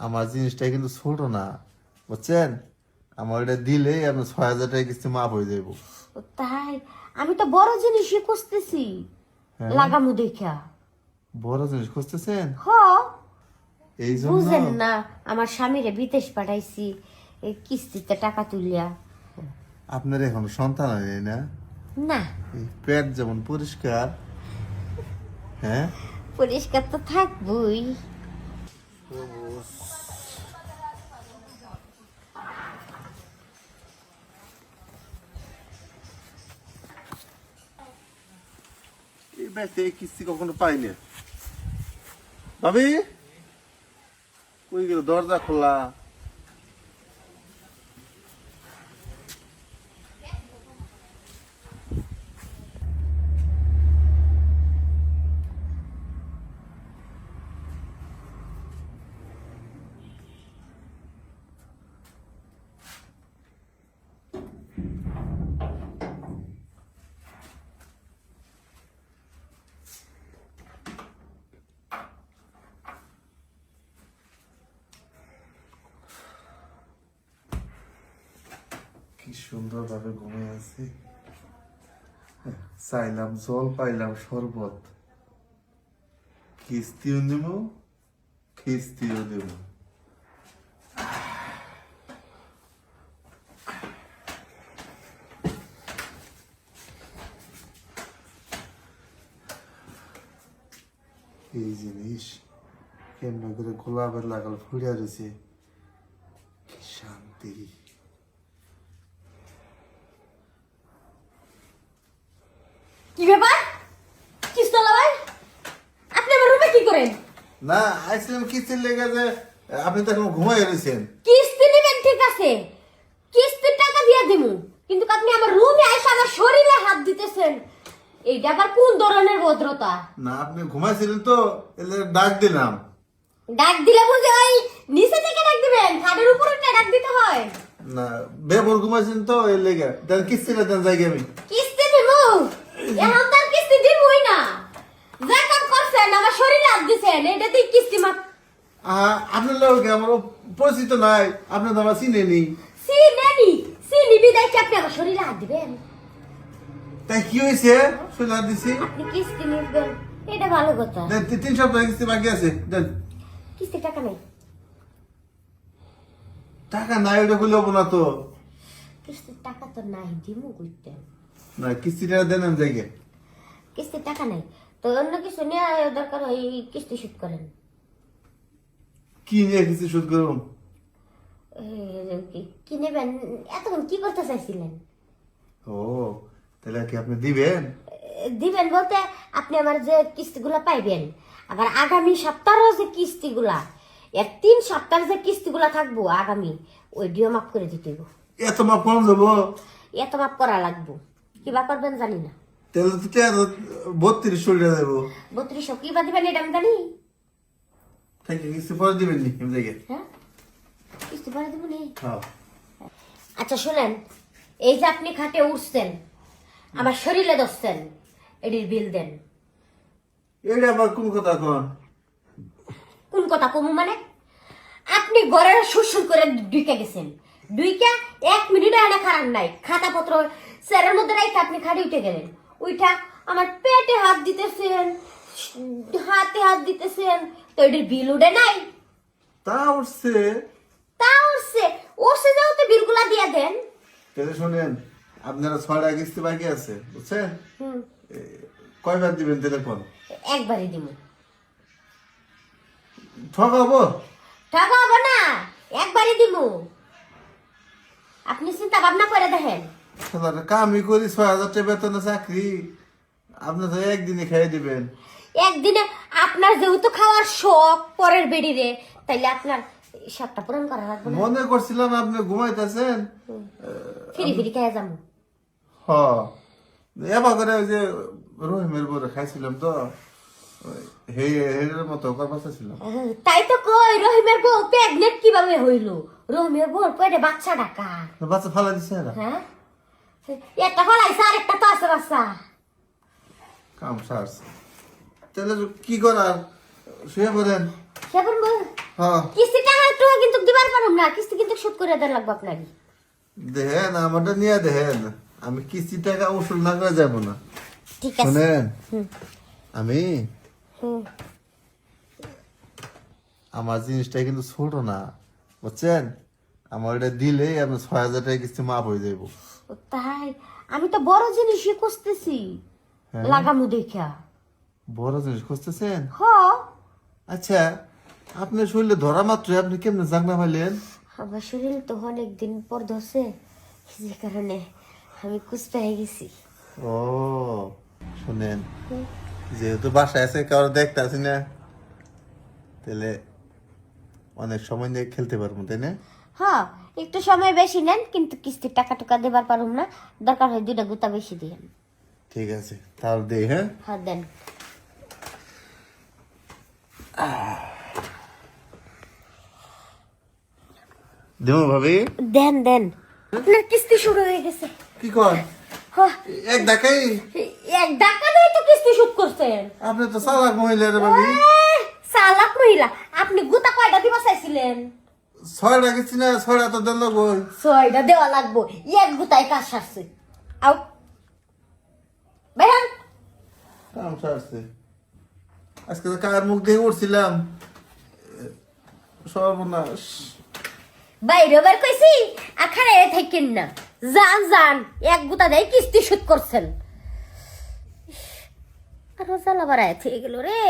আমার জিনিসটা কিন্তু ছোট না বুঝছেন? আমার এটা দিলেই আপনার ছয় হাজার টাকা কিস্তি মাফ হয়ে যাব তাই? আমি তো বড় জিনিসই খুঁজতেছি হ্যাঁ? লাগামু দেখা। বড় জিনিস খুঁজতেছেন? এই জন্য বুঝেন না আমার স্বামীরে বিদেশ পাঠাইছি কিস্তিতে টাকা তুলিয়া। আপনার এখন সন্তান নেই না? না। পেট যেমন পরিষ্কার হ্যাঁ? পরিষ্কার তো থাকবই। এই ব্যাগতে এই কিস্তি কখনো পাইনি ভাবি কই গেল দরজা খোলা কি সুন্দর ভাবে ঘুমিয়ে আছি। চাইলাম জল, পাইলাম শরবত। কিস্তিও নেব কিস্তিও দেব এই জিনিস কেমন করে গোলাপের লাগাল ফুড়িয়া রয়েছে শান্তি। কি ব্যাপার? কিস্তলা ভাই আপনি আমার রুমে কি করেন? না আইসিলাম কিস্তির লেগে যে আপনি তো এখন ঘুমাই রয়েছেন কিস্তি নেবেন ঠিক আছে। কিস্তির টাকা দিয়ে দিমু। কিন্তু আপনি আমার রুমে আইসা আমার শরীরে হাত দিতেছেন। এইটা আবার কোন ধরনের ভদ্রতা? না আপনি ঘুমাইছিলেন তো এলে ডাক দিলাম। ডাক দিলে বুঝে ওই নিচে থেকে ডাক দিবেন খাটের উপর ডাক দিতে হয়। না বেবর ঘুমাইছেন তো এই লেগে। দেন কিস্তিটা দেন যাই আমি। এখন তার কিস্তি দিমুই না। কাম করছেন আমার শরীরে হাত দিছেন এটা দিয়ে কিস্তি আহা, আপনার লোক আমার পরিচিত নাই আপনি তো আমার চিনে নি সি নেনি সি নিবি দেখ আপনি আমার শরীরে হাত দিবেন? তাই কি হয়েছে? দিছি। আপনি কিস্তি নিবেন এটা ভালো কথা। তিন সপ্তাহ কিস্তি বাকি আছে দেন। কিস্তি টাকা নেই। টাকা নাই ওটা হব না তো। কিস্তির টাকা তো নাই দিমু কইতে। না কিস্তিটা দেন আমি যাইগে। কিস্তির টাকা নাই। তো অন্য কিছু নিয়ে দরকার হয় কিস্তি শুট করেন। কি নিয়ে কিস্তি শোধ এই, কি- নেবেন? এতক্ষণ কি করতে চাইছিলেন? ও তাহলে কি আপনি দিবেন? দিবেন বলতে আপনি আমার যে কিস্তিগুলা পাইবেন আবার আগামী সপ্তাহের যে কিস্তিগুলা এর তিন সপ্তাহের যে কিস্তিগুলা থাকব আগামী ওই ডিও মাফ করে দিতে। এত মাপ কম যাব? এত মাফ করা লাগবো। কিবা করবেন জানি না। তাহলে তো তেরো বত্রিশ কিবা দিবেন এটা আমি জানি। তাই কি কিস্তি পরে দিবেন নি হ্যাঁ? কিস্তি পরে দেবো নি? হ্যাঁ। আচ্ছা শুনেন এই যে আপনি খাটে উঠছেন আমার শরীরে দোষছেন এটির বিল দেন। এটা আবার কোন কথা কন? কোন কথা কমু মানে? আপনি ঘরের সুরসুর করে ঢুকে গেছেন। দুইটা এক মিনিট এনে খারাপ নাই। খাতা পত্র স্যারের মধ্যে রাইতে আপনি খাড়ি উঠে গেলেন। ওইটা আমার পেটে হাত দিতেছেন হাতে হাত দিতেছেন তো এটির বিল উঠে নাই। তা উঠছে। তা উঠছে। উঠছে যাও তো বিলগুলা দিয়ে দেন। তাহলে শোনেন আপনারা ছয়টা কিস্তি বাকি আছে বুঝছেন? হুম। কয়বার দিবেন তাহলে কোন একবারই দিব ঠকাবো? টাকা হবে না একবারই দিব আপনি চিন্তা ভাবনা করে দেখেন। কামই করি ছয় হাজার টাকা বেতনে চাকরি। আপনি তো একদিনে খাইয়ে দিবেন। একদিনে আপনার যেহেতু খাওয়ার শখ পরের বেডিরে তাইলে আপনার শখটা পূরণ করা লাগবে না। মনে করছিলাম আপনি ঘুমাইতেছেন ফিরি ফিরি খেয়ে যাব। হ। এবার করে ওই যে রহিমের বলে খাইছিলাম তো হে হের মতো করবার ছিলাম। তাই তো কই রহিমের বউ প্রেগনেন্ট কীভাবে হইল? রহিমের বউ পেটে বাচ্চা ডাকা বাচ্চা ফালা দিছে হ্যাঁ? একটা ফলাইছে আর একটা তো আছে বাচ্চা। কাম সারছে তাহলে কি করার? শুয়ে পড়েন। সেবন বউ? হ্যাঁ। কিস্তি টাকা কিন্তু দিবার পারুম না কিস্তি কিন্তু শোধ করে দেন লাগবে আপনাকে। দেখেন আমারটা নিয়ে দেখেন। আমি কিস্তি টাকা উসুল না করে যাব না। ঠিক আছে। শুনেন। আমি আমার জিনিসটা কিন্তু ছোট না বুঝছেন? আমার এটা দিলে আপনার ছয় হাজার টাকা কিস্তি মাপ হয়ে যাইব। ও তাই? আমি তো বড় জিনিসই খুঁজতেছি। হ্যাঁ। লাগামু দেখা। বড় জিনিস খুঁজতেছেন? হ। আচ্ছা আপনি শরীরে ধরা মাত্র আপনি কেমনে জাগনা পাইলেন আমার শরীর তো অনেক দিন পর ধরছে যে কারণে আমি কুচ পেয়ে গেছি। ও শুনেন যেহেতু বাসায় আছে কারও দেখতে আসি না তাহলে অনেক সময় নিয়ে খেলতে পারব তাই না? হ্যাঁ একটু সময় বেশি নেন কিন্তু কিস্তির টাকা টুকা দেবার পারুম না। দরকার হয় দুইটা গুতা বেশি দিয়েন। ঠিক আছে তাহলে দেই হ্যাঁ? হ্যাঁ দেন। দেবো ভাবি? দেন দেন। আপনার কিস্তি শুরু হয়ে গেছে। কি কর? এক ডাকাই? এক ডাকা দিয়ে তো কিস্তি শুট করছেন। আপনি তো চালাক মহিলা রে ভাবি। চালাক মহিলা আপনি গুতা কয়টা দিবা চাইছিলেন ছয়টা গেছি না ছয়টা তো দেন বই ছয়টা দেওয়া লাগবো এক গুতায় কাজ সারছে। আউ। বেহান কাম সারছে। আজকে তো কার মুখ দিয়ে উঠছিলাম সর্বনাশ। বাইরে বের কইছি আখানে থাকেন না। যান যান এক গুতা দেয় কিস্তি শুট করছেন। আরও জ্বালা বাড়ায় থেকে গেল রে।